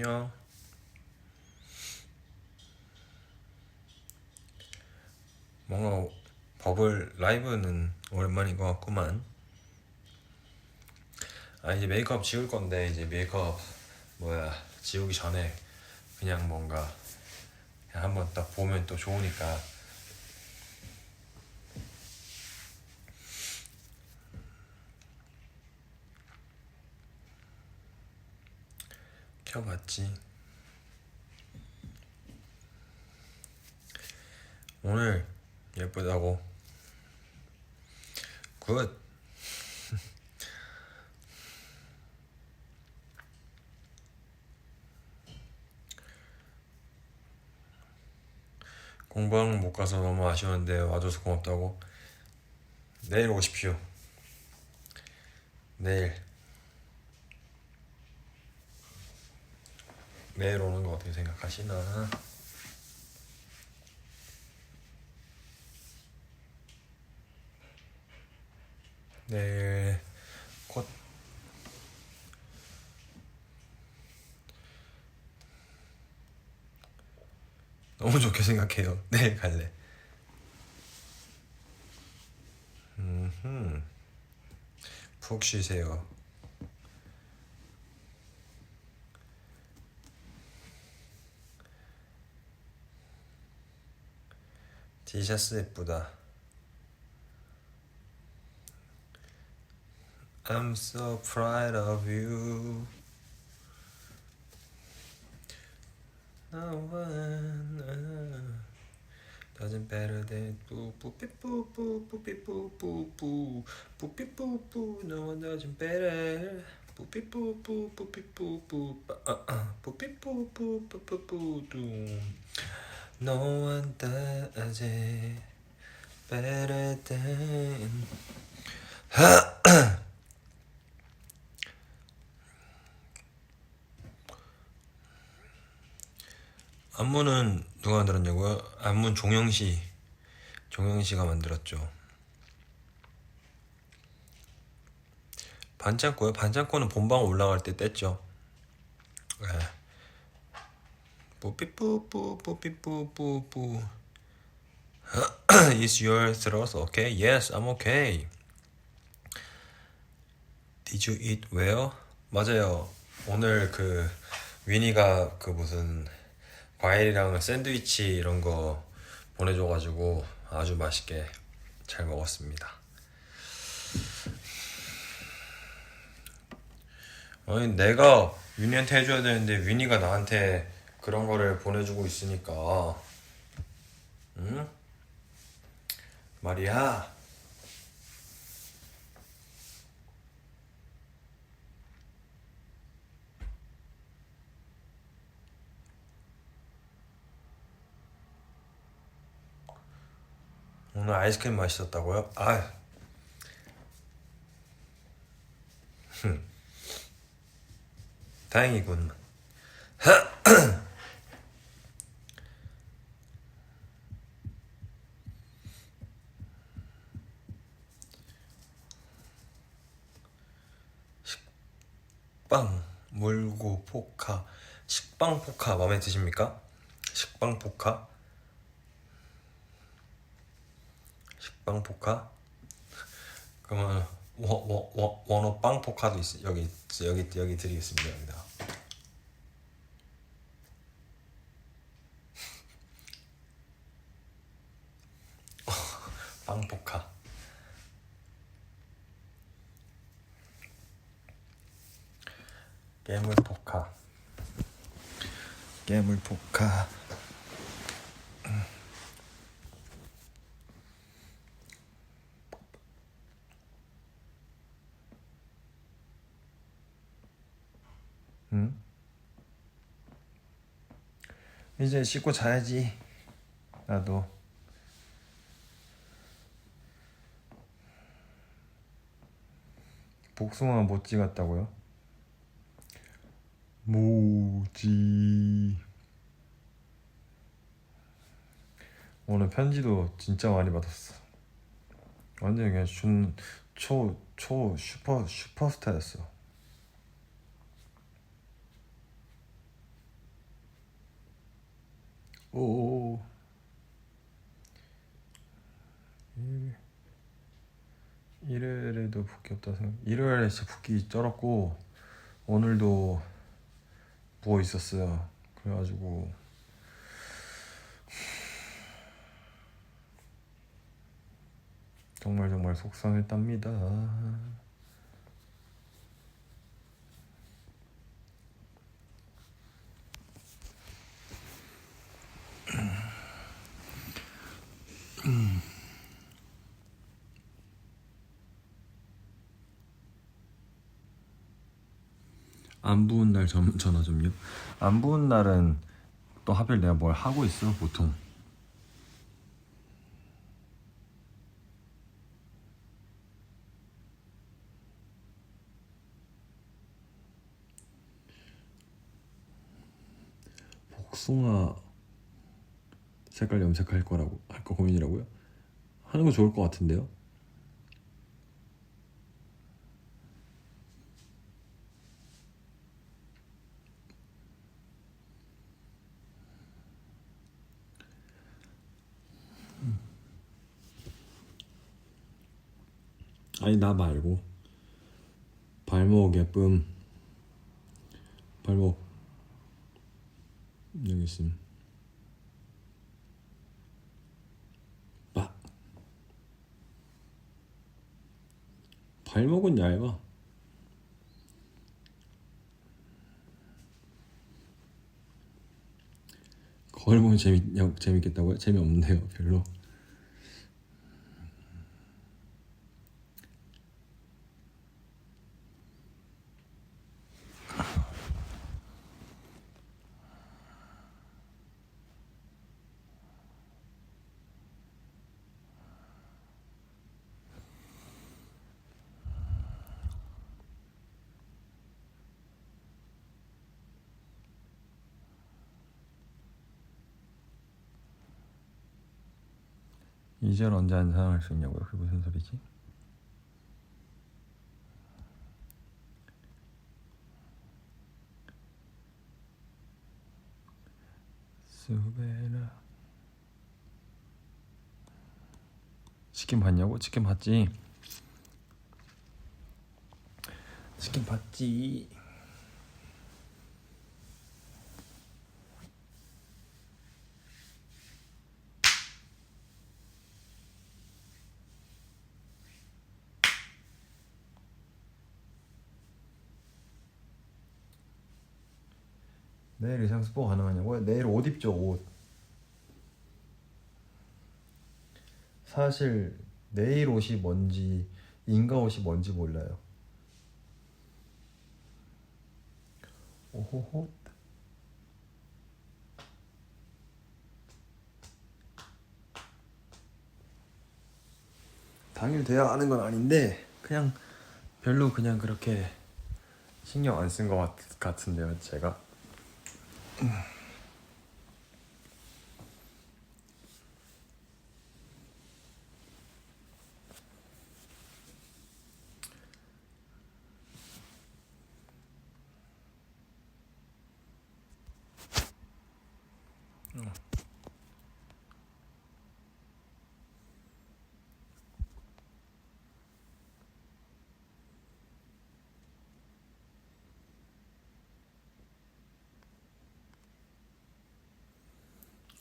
안녕. 뭔가 버블 라이브는 오랜만인 것 같구만. 아 이제 메이크업 지울 건데 이제 메이크업 뭐야 지우기 전에 그냥 뭔가 그냥 한번 딱 보면 또 좋으니까 켜봤지. 오늘 예쁘다고. 굿. 공방 못 가서 너무 아쉬웠는데 와줘서 고맙다고. 내일 오십시오. 내일. 내일 오는 거 어떻게 생각하시나? 내일 곧 너무 좋게 생각해요. 내일 갈래. 음흠. 푹 쉬세요. T シャステップだ I'm so proud of you No one doesn't better than poo poo pee poo poo poo pee poo poo poo poo pee poo poo no one doesn't better poo pee poo poo poo pee poo poo poo pee poo poo poo poo poo No one does. 안무는 누가 만들었냐고요? 안무 종영 씨, 종영 씨가 만들었죠. 반창고요? 반창고는 본방 올라갈 때 뗐죠. 네. 뿌 삐뿌뿌 뿌삐뿌뿌뿌 Is your throat okay? Yes, I'm okay. Did you eat well? 맞아요. 오늘 그 위니가 그 무슨 과일이랑 샌드위치 이런 거 보내줘가지고 아주 맛있게 잘 먹었습니다. 아니 내가 위니한테 해줘야 되는데 위니가 나한테 그런 거를 보내주고 있으니까 응? 말이야 오늘 아이스크림 맛있었다고요? 아 다행이군 식빵 물고 포카. 식빵 포카. 마음에 드십니까? 식빵 포카? 식빵 포카? 그러면 원호 빵 포카도 있어 여기 여기 여기 드리겠습니다 여기다. 빵 포카 깨물 포카 깨물 포카 응? 이제 씻고 자야지 나도 복숭아 모찌 같다고요? 모찌 오늘 편지도 진짜 많이 받았어 완전 그냥 준, 초, 초 슈퍼 슈퍼스타였어 오. 일- 일요일에도 붓기 없다 생각. 일요일에 진짜 붓기 쩔었고 오늘도 부어 있었어요. 그래가지고 정말 정말 속상했답니다. 안 부은 날 전, 전화 좀요. 안 부은 날은 또 하필 내가 뭘 하고 있어 보통. 복숭아 색깔 염색할 거라고 할 거 고민이라고요? 하는 거 좋을 것 같은데요? 아니 나 말고. 발목 예쁨 발목. 여기 있음. 빠. 발목은 얇아. 거울 보면 재밌 재밌겠다고요? 재미없는데요 별로 이절 언제 안 사용할 수 있냐고요? 그게 무슨 소리지? 수베라 치킨 봤냐고? 치킨 봤지? 치킨 봤지? 내일 의상 스포 가능하냐고요? 내일 옷 입죠 옷. 사실 내일 옷이 뭔지 인가 옷이 뭔지 몰라요. 오호호. 당일 돼야 하는 건 아닌데 그냥 별로 그냥 그렇게 신경 안 쓴 것 같은데요 제가 Mm.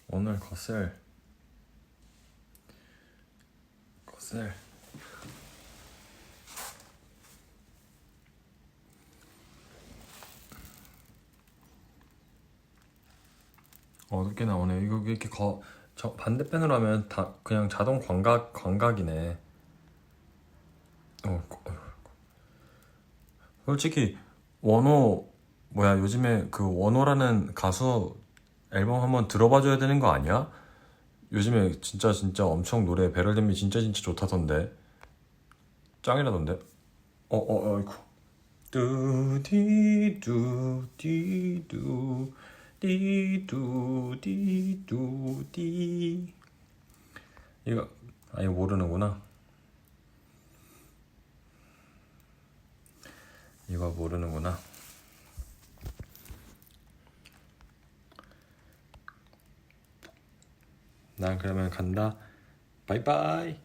오늘 것을 것을 어둡게 나오네. 이거 이렇게 거, 저 반대편으로 하면 다 그냥 자동 광각 광각이네. 어, 거- 솔직히 원호 뭐야 요즘에 그 원호라는 가수 앨범 한번 들어봐줘야 되는 거 아니야? 요즘에 진짜 진짜 엄청 노래 배럴댐이 진짜 진짜 좋다던데. 짱이라던데? 어어 어, 어이쿠. 뚜디두 디두 디두 디두 디 이거 아 이거 모르는구나. 이거 모르는구나 난 그러면 간다. 바이바이